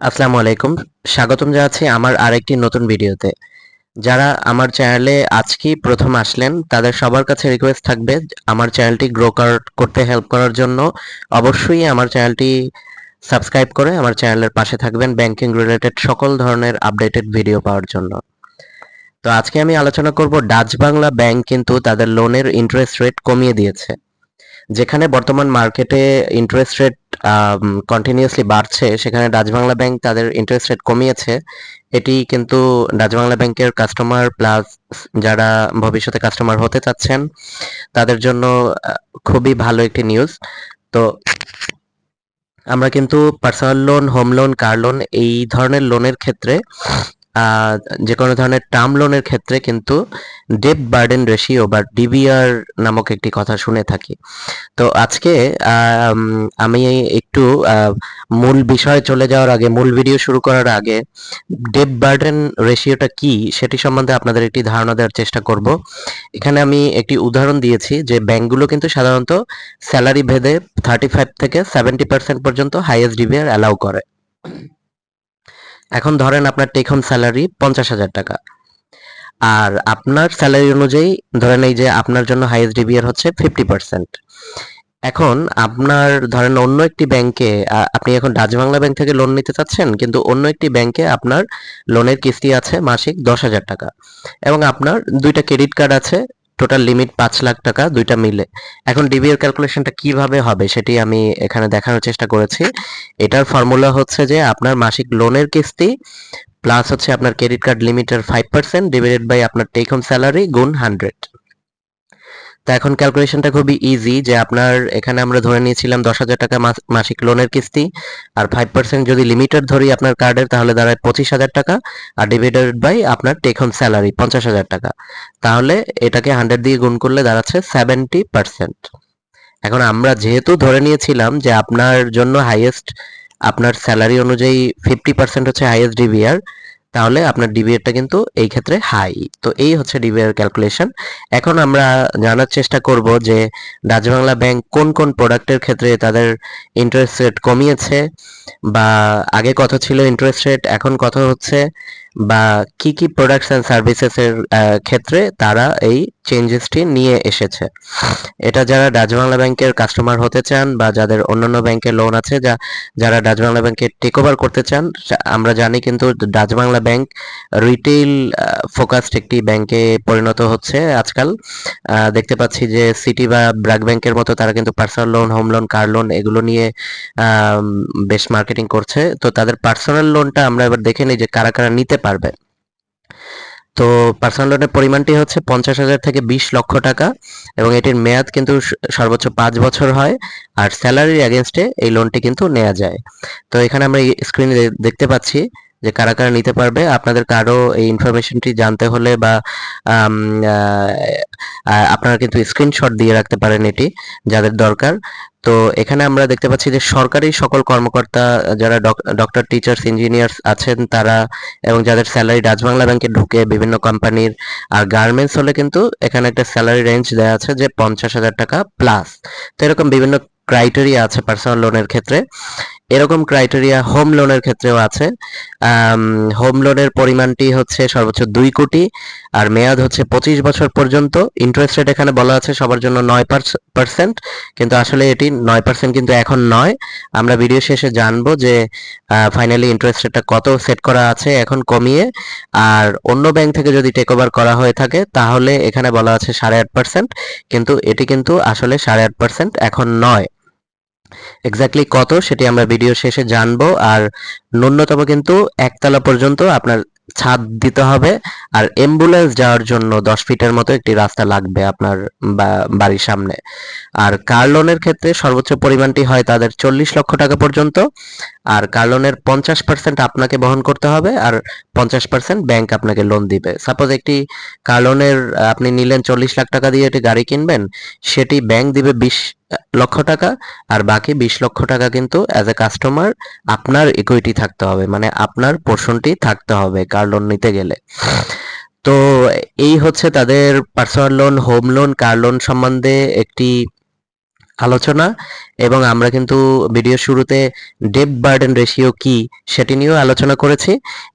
আসসালামু আলাইকুম। স্বাগতম জানাচ্ছি আমার আরেকটি নতুন ভিডিওতে। যারা আমার চ্যানেলে আজকেই প্রথম আসলেন, তাদের সবার কাছে রিকোয়েস্ট থাকবে আমার চ্যানেলটি গ্রো করতে হেল্প করার জন্য। অবশ্যই আমার চ্যানেলটি সাবস্ক্রাইব করে আমার চ্যানেলের পাশে থাকবেন ব্যাংকিং রিলেটেড সকল ধরনের আপডেটেড ভিডিও পাওয়ার জন্য। তো আজকে আমি আলোচনা করব ডাচ বাংলা ব্যাংক কিন্তু তাদের লোনের ইন্টারেস্ট রেট কমিয়ে দিয়েছে। যেখানে বর্তমান মার্কেটে ইন্টারেস্ট রেট কন্টিনিউয়াসলি বাড়ছে, সেখানে ডাচ বাংলা ব্যাংক তাদের ইন্টারেস্ট রেট কমিয়েছে। এটি কিন্তু ডাচ বাংলা ব্যাংকের কাস্টমার প্লাস যারা ভবিষ্যতে কাস্টমার হতে চাচ্ছেন, তাদের জন্য খুবই ভালো একটি নিউজ তো আমরা কিন্তু personal loan home loan car loan এই ধরনের লোনের ক্ষেত্রে যে কোনো ধরনের টার্ম লোনের ক্ষেত্রে কিন্তু ডেপ বার্ডেন রেশিও বা ডিবিআর নামক একটি কথা শুনে থাকি। তো আজকে, আমি একটু মূল বিষয়ে চলে যাওয়ার আগে, মূল ভিডিও শুরু করার আগে ডেপ বার্ডেন রেশিওটা কি সেটি সম্বন্ধে আপনাদের একটি ধারণা দেওয়ার চেষ্টা করব। এখানে আমি একটি উদাহরণ দিয়েছি যে ব্যাংকগুলো কিন্তু সাধারণত স্যালারি ভেদে থার্টি ফাইভ থেকে সেভেন্টি পার্সেন্ট পর্যন্ত হাইয়েস্ট ডিবিআর অ্যালাউ করে। এখন ধরেন আপনার টেক হোম স্যালারি পঞ্চাশ হাজার টাকা। আর আপনার স্যালারি অনুযায়ী ধরেন এই যে আপনার জন্য হাইয়েস্ট ডিবিআর হচ্ছে ফিফটি পার্সেন্ট এখন আপনার ধরেন অন্য একটি ব্যাংকে আপনি এখন ডাচ বাংলা ব্যাংক থেকে লোন নিতে চাচ্ছেন, কিন্তু অন্য একটি ব্যাংকে আপনার লোনের কিস্তি আছে মাসিক দশ হাজার টাকা। এবং আপনার দুইটা ক্রেডিট কার্ড আছে টোটাল লিমিট পাঁচ লাখ টাকা, দুইটা মিলে। এখন ডিবিএর ক্যালকুলেশনটা কীভাবে হবে সেটি আমি এখানে দেখানোর চেষ্টা করেছি। এটার ফর্মুলা হচ্ছে যে আপনার মাসিক লোনের কিস্তি প্লাস হচ্ছে আপনার ক্রেডিট কার্ড লিমিটের ফাইভ পার্সেন্ট ডিভাইডেড বাই আপনার টেক হোম স্যালারি গুণ হান্ড্রেড তো এখন ক্যালকুলেশনটা খুবই ইজি যে আপনার এখানে আমরা ধরে নিয়েছিলাম দশ হাজার টাকা মাসিক লোনের কিস্তি আর ফাইভ পার্সেন্ট যদি লিমিটেড ধরি আপনার কার্ডের তাহলে দাঁড়ায় পঁচিশ হাজার টাকা আর ডিভাইডেড বাই আপনার টেক হোম স্যালারি পঞ্চাশ হাজার টাকা। তাহলে এটাকে হান্ড্রেড দিয়ে গুণ করলে দাঁড়াচ্ছে সেভেন্টি পার্সেন্ট এখন আমরা যেহেতু ধরে নিয়েছিলাম যে আপনার জন্য হাইয়েস্ট আপনার স্যালারি অনুযায়ী ফিফটি পার্সেন্ট হচ্ছে হাইয়েস্ট ডিভিআর তাহলে আপনার ডিবিআরটা কিন্তু এই ক্ষেত্রে হাই তো এই হচ্ছে ডিবিআর ক্যালকুলেশন এখন আমরা জানার চেষ্টা করব যে ডাচ বাংলা ব্যাংক কোন কোন প্রোডাক্টের ক্ষেত্রে তাদের ইন্টারেস্ট রেট কমিয়েছে বা আগে কত ছিল ইন্টারেস্ট রেট এখন কত হচ্ছে বা কি কি প্রোডাক্টস অ্যান্ড সার্ভিসেসের ক্ষেত্রে তারা এই চেঞ্জেসটি নিয়ে এসেছে। এটা যারা ডাচ বাংলা ব্যাংকের কাস্টমার হতে চান বা যাদের অন্যান্য ব্যাংকের লোন আছে, যা, যারা ডাচ বাংলা ব্যাংকে টেক ওভার করতে চান আমরা জানি কিন্তু Dutch Bangla bank retail focused একটি ব্যাংকে পরিণত হচ্ছে আজকাল। দেখতে পাচ্ছি যে সিটি বা ব্র্যাক ব্যাংকের মতো তারা কিন্তু personal loan home loan car loan এগুলো নিয়ে বেশ মার্কেটিং করছে। তো তাদের পার্সোনাল লোনটা আমরা এবার দেখে নিই যে কারা কারা নিতে পারবে। তো পার্সোনাল লোনের পরিমাণটি হচ্ছে পঞ্চাশ হাজার থেকে বিশ লক্ষ টাকা এবং এটির মেয়াদ কিন্তু সর্বোচ্চ পাঁচ বছর হয় আর স্যালারির অ্যাগেনস্টে এই লোনটি কিন্তু নেওয়া যায়। তো এখানে আমরা স্ক্রিনে দেখতে পাচ্ছি যে কারা কারা নিতে পারবে, আপনাদের কারও এই ইনফরমেশনটি জানতে হলে বা আপনারা কিন্তু স্ক্রিনশট দিয়ে রাখতে পারেন এটি, যাদের দরকার। তো এখানে আমরা দেখতে পাচ্ছি যে সরকারি সকল কর্মকর্তা, যারা ডক্টর টিচার্স ইঞ্জিনিয়ার্স আছেন তারা এবং যাদের স্যালারি ডাচবাংলা ব্যাংকে ঢুকে বিভিন্ন কোম্পানির আর গার্মেন্টস হলে কিন্তু এখানে একটা স্যালারি রেঞ্জ দেওয়া আছে যে পঞ্চাশ হাজার টাকা প্লাস তো এরকম বিভিন্ন ক্রাইটেরিয়া আছে পার্সোনাল লোনের ক্ষেত্রে। এরকম ক্রাইটেরিয়া হোম লোনের ক্ষেত্রেও আছে। হোম লোনের পরিমাণটি হচ্ছে সর্বোচ্চ দুই কোটি, আর মেয়াদ হচ্ছে পঁচিশ বছর পর্যন্ত। ইন্টারেস্ট রেট এখানে বলা আছে সবার জন্য নয় পার্সেন্ট কিন্তু আসলে এটি নয় পার্সেন্ট কিন্তু এখন নয়। আমরা ভিডিও শেষে জানব যে ফাইনালি ইন্টারেস্ট রেটটা কত সেট করা আছে এখন কমিয়ে। আর অন্য ব্যাংক থেকে যদি টেক ওভার করা হয়ে থাকে, তাহলে এখানে বলা আছে সাড়ে আট পার্সেন্ট কিন্তু এটি কিন্তু আসলে সাড়ে আট পার্সেন্ট এখন নয়। এক্স্যাক্টলি কত সেটি আমরা ভিডিও শেষে জানব। আর ন্যূনতম কিন্তু একতলা পর্যন্ত আপনার ছাদ দিতে হবে। আর অ্যাম্বুলেন্স যাওয়ার জন্য দশ ফিটের মতো একটি রাস্তা লাগবে আপনার বাড়ির সামনে। আর কার লোনের ক্ষেত্রে সর্বোচ্চ পরিমাণটি হয় তাদের চল্লিশ লক্ষ টাকা পর্যন্ত। আর কার লোনের পঞ্চাশ পার্সেন্ট আপনাকে বহন করতে হবে। আর পঞ্চাশ পার্সেন্ট ব্যাংক আপনাকে লোন দিবে। সাপোজ একটি কার লোনের আপনি নিলেন চল্লিশ লাখ টাকা দিয়ে একটি গাড়ি কিনবেন, সেটি ব্যাংক দিবে বিশ লক্ষ টাকা আর বাকি বিশ লক্ষ টাকা কিন্তু অ্যাজ এ কাস্টমার আপনার ইকুইটি থাকতে হবে মানে আপনার পোর্শনটি থাকতে হবে কার লোন নিতে গেলে। তো এই হচ্ছে তাদের personal loan home loan car loan সম্বন্ধে একটি আলোচনা এবং আমরা কিন্তু ভিডিও শুরুতে ডেপ বার্ডেন রেশিও কি সেটি নিয়েও আলোচনা করেছি।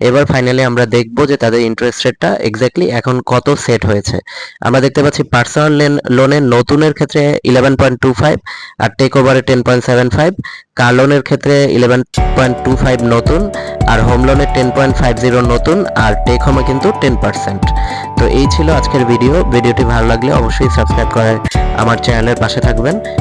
এবার ফাইনালি আমরা দেখব যে তাদের ইন্টারেস্ট রেটটা এক্স্যাক্টলি এখন কত সেট হয়েছে। আমরা দেখতে পাচ্ছি পার্সোনাল লোনের নতুনের ক্ষেত্রে ইলেভেন পয়েন্ট টু ফাইভ আর টেক ওভারে ten point seven five car লোনের ক্ষেত্রে ইলেভেন পয়েন্ট টু ফাইভ নতুন আর হোম লোনের টেন পয়েন্ট ফাইভ জিরো নতুন আর টেক হোমে কিন্তু টেন পার্সেন্ট তো এই ছিল আজকের ভিডিও ভিডিওটি ভালো লাগলে অবশ্যই সাবস্ক্রাইব করে আমার চ্যানেলের পাশে থাকবেন।